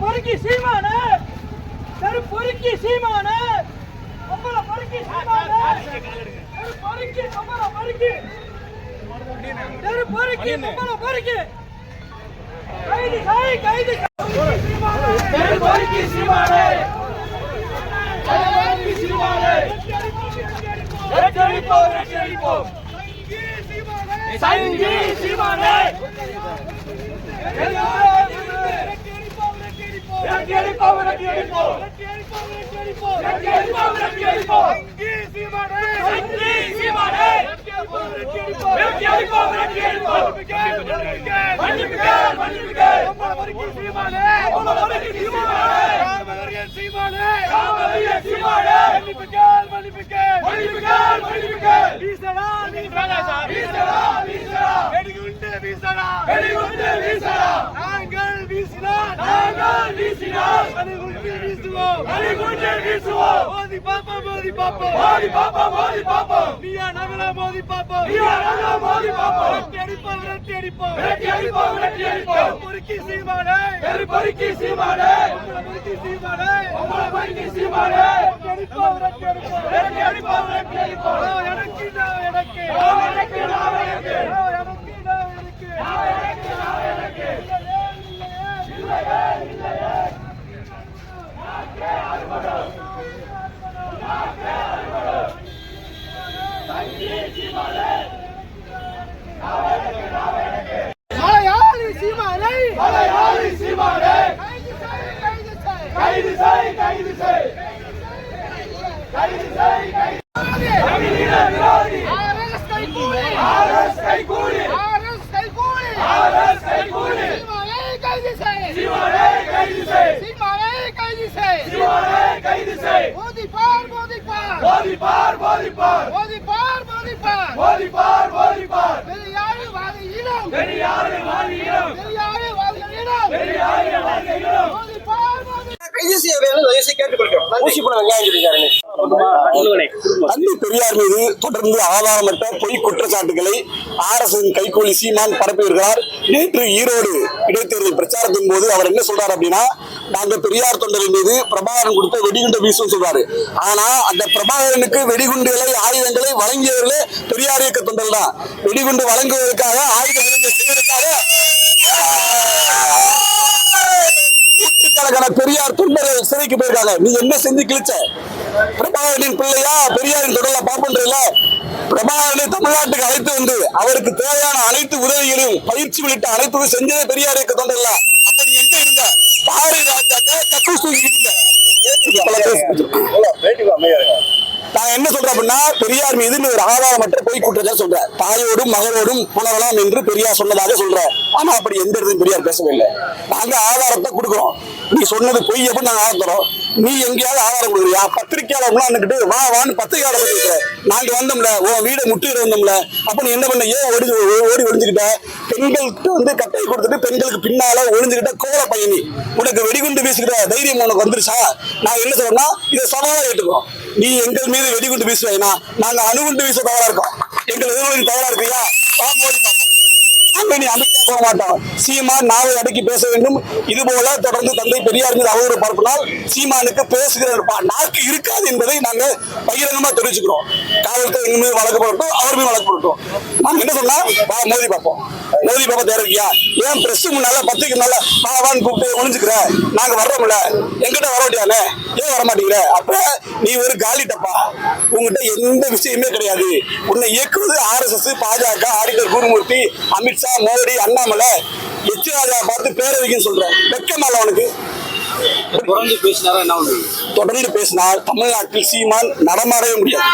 பொறுக்கி சீமான பொறுக்கி சீமான பொறுக்கி சீமான பொறுக்கி பொறுக்கி. ಯಾರು ಬಾರಕ್ಕೆ ಮೊಮ್ಮಲ ಬಾರಕ್ಕೆ ಕೈದಿ ಸಾಯಿ ಕೈದಿ ಸಾಯಿ ಬಾರಕ್ಕೆ ಶ್ರೀಮಾನೆ ಬಾರಕ್ಕೆ ಶ್ರೀಮಾನೆ ರಕ್ಷಣಿಪೋ ರಕ್ಷಣಿಪೋ ಸಂಗಿ ಶ್ರೀಮಾನೆ ರಕ್ಷಣಿಪೋ ರಕ್ಷಣಿಪೋ ರಕ್ಷಣಿಪೋ ರಕ್ಷಣಿಪೋ ರಕ್ಷಣಿಪೋ ಸಂಗಿ ಶ್ರೀಮಾನೆ ಸಂಗಿ ಶ್ರೀಮಾನೆ ರಕ್ಷಣಿಪೋ ರಕ್ಷಣಿಪೋ நாங்கள் வீசினால் நாங்கள் வீசினால் வீசுவோம் வீசுவோம். மோதி பாப்பா மோதி பாப்பா மோதி பாப்பா மோதி மோதி பாப்போம் மோதி பாப்போம் விரட்டி அடிப்போம் விரட்டி அடிப்போம். விரட்டி அடிப்போம் விரட்டி அடிப்போம். பொறுக்கி சீமானே. பொறுக்கி சீமானே. பொறுக்கி சீமானே. போதிப்பார் போதிப்பார் போதிப்பார் போதிப்பார் போதிப்பார் போதிப்பார் பெரியாறு வாதி இனம் பெரியாறு வாதி இனம் வாதி இனம் பெரியாறு வாதி இனம் போதிப்பார் கைது செய்ய வேண்டும் தயவுசெய்து கேட்டுக்கொள்கிறோம் பெரியார் மீது தொடர்ந்து ஆதாரமற்ற பொய் குற்றச்சாட்டுகளை ஆர் எஸ் கைகூலி சீமான் பரப்பியிருக்கிறார். நேற்று ஈரோடு இடைத்தேர்தல் பிரச்சாரத்தின் போது அவர் என்ன சொல்றார் அப்படின்னா நாங்க பெரியார் தொண்டரின் மீது பிரபாகரன் கொடுத்த வெடிகுண்டு வீசும் சொல்றாரு ஆனா அந்த பிரபாகரனுக்கு வெடிகுண்டுகளை ஆயுதங்களை வழங்கியவர்களே பெரியார் இயக்க தொண்டர் தான். வெடிகுண்டு வழங்குவதற்காக ஆயுத விலங்கு செய்வதற்காக நூற்றுக்கணக்கான பெரியார் தொண்டர்கள் சிறைக்கு போயிருக்காங்க. நீ என்ன செஞ்சு கிழிச்ச? பிரபாகரனின் பிள்ளையா? பெரியாரின் தொடர்ல பாப்பன்றதுல பிரபாகரனை தமிழ்நாட்டுக்கு அழைத்து வந்து அவருக்கு தேவையான அனைத்து உதவிகளையும் பயிற்சி உள்ளிட்ட அனைத்தும் செஞ்சதே பெரியார் இயக்க தொண்டர்ல அப்படி எங்க இருந்தார் பாரதி நான் என்ன சொல்றேன் அப்படின்னா பெரியார் மீது ஒரு ஆதாரமற்ற பொய் குற்றத்தை சொல்ற தாயோடும் மகனோடும் புணரலாம் என்று பெரியார் சொன்னதாக சொல்ற ஆனா அப்படி எந்த இடத்தையும் பெரியார் பேசவே இல்லை நாங்க ஆதாரத்தை கொடுக்குறோம். நீ சொன்னது பொய் அப்படின்னு நாங்க ஆதாரம் நீ எங்கேயாவது ஆதாரம் கொடுக்குறியா? பத்திரிக்கையாளர்லாம் அன்னைக்கிட்டு வா வான்னு பத்திரிக்கையாளர் பத்தி நாங்க வந்தோம்ல உன் வீடை முட்டுகிற வந்தோம்ல. அப்ப நீ என்ன பண்ண? ஏன் ஓடி ஓடி ஒழிஞ்சுக்கிட்ட பெண்களுக்கு வந்து கட்டை கொடுத்துட்டு பெண்களுக்கு பின்னால ஒழிஞ்சுக்கிட்ட கோல பயணி உனக்கு வெடிகுண்டு வீசுகிற தைரியம் உனக்கு வந்துருச்சா? நான் என்ன சொல்றேன்னா இதை சவாலாக ஏற்றுக்கிறோம் நீ எங்கள் மீது வெடிகுண்டு வீசுவேனா நாங்க அணுகுண்டு வீச தவறா இருக்கோம். எங்கள் எதிர்வழி தவறா இருக்கியா? பாப்போம் பாப்போம். அங்க நீ அமைதியா போக மாட்டோம் சீமா நாவை அடக்கி பேச வேண்டும். இது போல தொடர்ந்து தந்தை பெரியார் மீது அவதூறு பரப்பினால் சீமானுக்கு பேசுகிற நாக்கு இருக்காது என்பதை நாங்க பகிரங்கமா தெரிவிச்சுக்கிறோம். காவல்துறை எங்க மீது வழக்கு போட்டோம் அவர் மீது வழக்கு போடட்டும் நாங்க என்ன சொன்னா வா மோதி பார்ப்போம். மோதி பாப்பா தேவையா ஏன் பிரஸ் முன்னால பத்திரிக்கை முன்னால வா வான்னு கூப்பிட்டு ஒளிஞ்சுக்கிற? நாங்க வர்றோம்ல. எங்கிட்ட வர வேண்டியானே ஏன் வர மாட்டேங்கிற? அப்ப நீ ஒரு காலி டப்பா. உங்ககிட்ட எந்த விஷயமே கிடையாது. உன்னை இயக்குவது ஆர்எஸ்எஸ் பாஜக ஆடிட்டர் குருமூர்த்தி அமித்ஷா மோடி அண்ணாமலை எச் ராஜா பார்த்து பேரை வைக்கன்னு சொல்றேன். வெக்கமால அவனுக்கு தொடர்ந்து பேசினாரா என்ன தொடர்ந்து பேசினால் தமிழ்நாட்டில் சீமான் நடமாடவே முடியாது.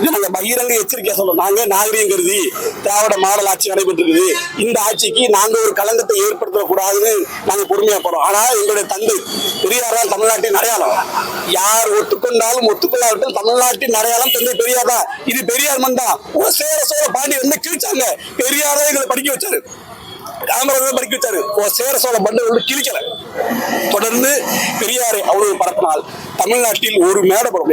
இது நாங்க பகிரங்க எச்சரிக்கையா சொல்றோம். நாங்க நாகரிகம் கருதி திராவிட மாடல் ஆட்சி நடைபெற்றிருக்குது. இந்த ஆட்சிக்கு நாங்க ஒரு களங்கத்தை ஏற்படுத்த கூடாதுன்னு நாங்க பொறுமையா போறோம். ஆனா எங்களுடைய தந்தை பெரியார் தான் தமிழ்நாட்டின் அடையாளம். யார் ஒத்துக்கொண்டாலும் ஒத்துக்கொள்ளாவிட்டால் தமிழ்நாட்டின் அடையாளம் தந்தை பெரியார் தான். இது பெரியார் மண் தான் சேர சோழ பாண்டி வந்து கிழிச்சாங்க. பெரியாரே எங்களை படிக்க வச்சாரு. காமராஜர் பறிக்க வச்சாரு. ஓ, சேர சோழ பண்டு வந்து கிழிக்கல. தொடர்ந்து பெரியாரை அவ்வளவு பரப்பினால் தமிழ்நாட்டில் ஒரு மேடை போட